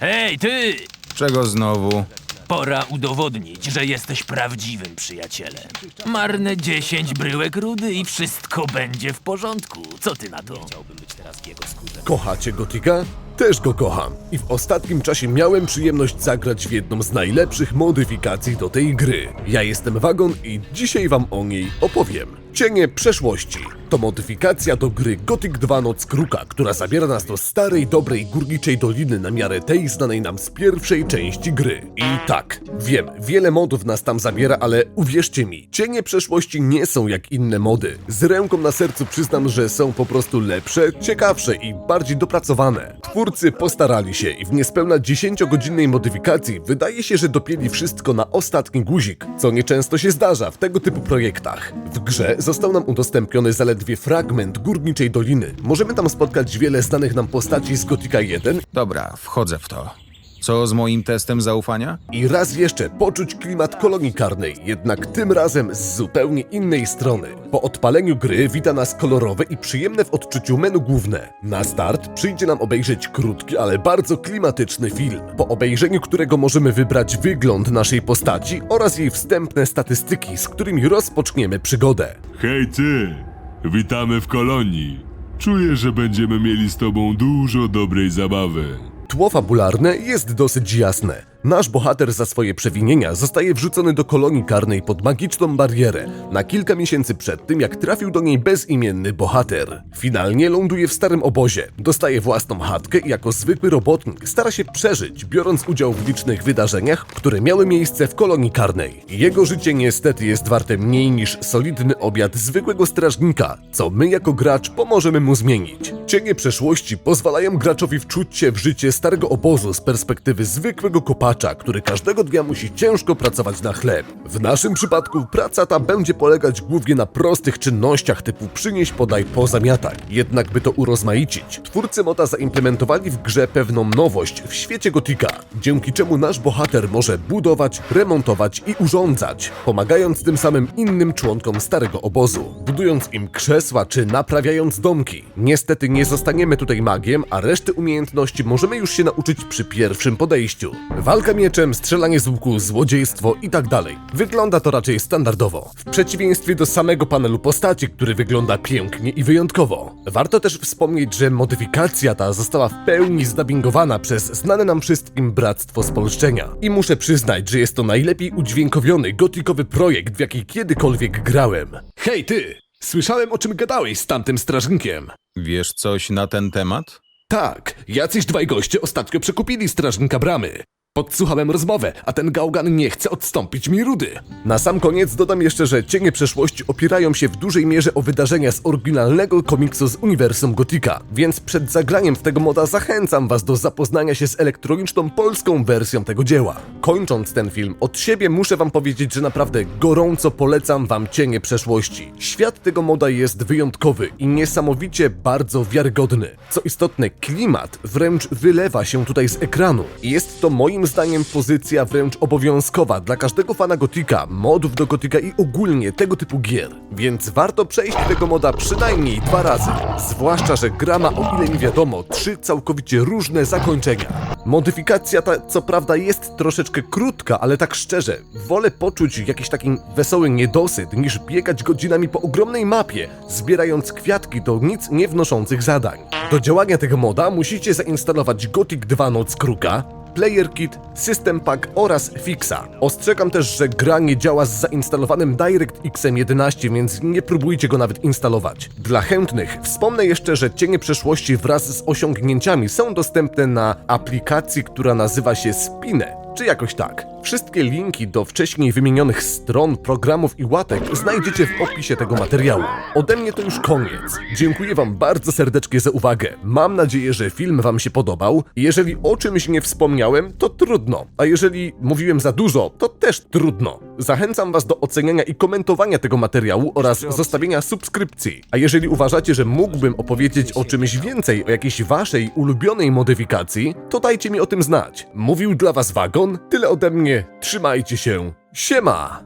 Hej, ty! Czego znowu? Pora udowodnić, że jesteś prawdziwym przyjacielem. Marne 10 bryłek rudy i wszystko będzie w porządku. Co ty na to? Chciałbym być teraz w jego skórze. Kochacie Gotika? Też go kocham. I w ostatnim czasie miałem przyjemność zagrać w jedną z najlepszych modyfikacji do tej gry. Ja jestem Wagon i dzisiaj wam o niej opowiem. Cienie przeszłości. To modyfikacja do gry Gothic 2 Noc Kruka, która zabiera nas do starej, dobrej górniczej doliny na miarę tej znanej nam z pierwszej części gry. I tak, wiem, wiele modów nas tam zabiera, ale uwierzcie mi, cienie przeszłości nie są jak inne mody. Z ręką na sercu przyznam, że są po prostu lepsze, ciekawsze i bardziej dopracowane. Twórcy postarali się i w niespełna 10-godzinnej modyfikacji wydaje się, że dopięli wszystko na ostatni guzik, co nieczęsto się zdarza w tego typu projektach. W grze został nam udostępniony zaledwie fragment górniczej doliny. Możemy tam spotkać wiele znanych nam postaci z Gotika 1 Dobra, wchodzę w to. Co z moim testem zaufania? i raz jeszcze poczuć klimat kolonii karnej, jednak tym razem z zupełnie innej strony. Po odpaleniu gry wita nas kolorowe i przyjemne w odczuciu menu główne. Na start przyjdzie nam obejrzeć krótki, ale bardzo klimatyczny film, po obejrzeniu którego możemy wybrać wygląd naszej postaci oraz jej wstępne statystyki, z którymi rozpoczniemy przygodę. Hej ty! Witamy w kolonii. Czuję, że będziemy mieli z tobą dużo dobrej zabawy. Tło fabularne jest dosyć jasne. Nasz bohater za swoje przewinienia zostaje wrzucony do kolonii karnej pod magiczną barierę na kilka miesięcy przed tym, jak trafił do niej bezimienny bohater. Finalnie ląduje w starym obozie, dostaje własną chatkę i jako zwykły robotnik stara się przeżyć, biorąc udział w licznych wydarzeniach, które miały miejsce w kolonii karnej. Jego życie niestety jest warte mniej niż solidny obiad zwykłego strażnika, co my jako gracz pomożemy mu zmienić. Cienie przeszłości pozwalają graczowi wczuć się w życie starego obozu z perspektywy zwykłego kopacza, który każdego dnia musi ciężko pracować na chleb. W naszym przypadku praca ta będzie polegać głównie na prostych czynnościach typu przynieś, podaj, pozamiataj. Jednak by to urozmaicić, twórcy moda zaimplementowali w grze pewną nowość w świecie gotika, dzięki czemu nasz bohater może budować, remontować i urządzać, pomagając tym samym innym członkom starego obozu, budując im krzesła czy naprawiając domki. Niestety nie zostaniemy tutaj magiem, a reszty umiejętności możemy już się nauczyć przy pierwszym podejściu. Walka mieczem, strzelanie z łuku, złodziejstwo i tak. Wygląda to raczej standardowo. W przeciwieństwie do samego panelu postaci, który wygląda pięknie i wyjątkowo. Warto też wspomnieć, że modyfikacja ta została w pełni zdabingowana przez znane nam wszystkim Bractwo Spolszczenia. I muszę przyznać, że jest to najlepiej udźwiękowiony gotikowy projekt, w jaki kiedykolwiek grałem. Hej ty! Słyszałem o czym gadałeś z tamtym strażnikiem. Wiesz coś na ten temat? Tak, jacyś dwaj goście ostatnio przekupili strażnika bramy. Podsłuchałem rozmowę, a ten gałgan nie chce odstąpić mi rudy. Na sam koniec dodam jeszcze, że cienie przeszłości opierają się w dużej mierze o wydarzenia z oryginalnego komiksu z uniwersum Gotika, więc przed zagraniem w tego moda zachęcam was do zapoznania się z elektroniczną polską wersją tego dzieła. Kończąc ten film, od siebie muszę wam powiedzieć, że naprawdę gorąco polecam wam cienie przeszłości. Świat tego moda jest wyjątkowy i niesamowicie bardzo wiarygodny. Co istotne, klimat wręcz wylewa się tutaj z ekranu. Jest to moim zdaniem pozycja wręcz obowiązkowa dla każdego fana Gotika, modów do Gotika i ogólnie tego typu gier. Więc warto przejść tego moda przynajmniej dwa razy. Zwłaszcza, że gra ma o ile mi wiadomo trzy całkowicie różne zakończenia. Modyfikacja ta co prawda jest troszeczkę krótka, ale tak szczerze, wolę poczuć jakiś taki wesoły niedosyt niż biegać godzinami po ogromnej mapie, zbierając kwiatki do nic nie wnoszących zadań. Do działania tego moda musicie zainstalować Gothic 2 Noc Kruka, Player Kit, System Pack oraz Fixa. Ostrzegam też, że gra nie działa z zainstalowanym DirectX 11, więc nie próbujcie go nawet instalować. Dla chętnych wspomnę jeszcze, że cienie przeszłości wraz z osiągnięciami są dostępne na aplikacji, która nazywa się Spine czy jakoś tak. Wszystkie linki do wcześniej wymienionych stron, programów i łatek znajdziecie w opisie tego materiału. Ode mnie to już koniec. Dziękuję Wam bardzo serdecznie za uwagę. Mam nadzieję, że film Wam się podobał. Jeżeli o czymś nie wspomniałem, to trudno. A jeżeli mówiłem za dużo, to też trudno. Zachęcam Was do oceniania i komentowania tego materiału oraz zostawienia subskrypcji. A jeżeli uważacie, że mógłbym opowiedzieć o czymś więcej, o jakiejś Waszej ulubionej modyfikacji, to dajcie mi o tym znać. Mówił dla Was Wagon, tyle ode mnie. Trzymajcie się. Siema!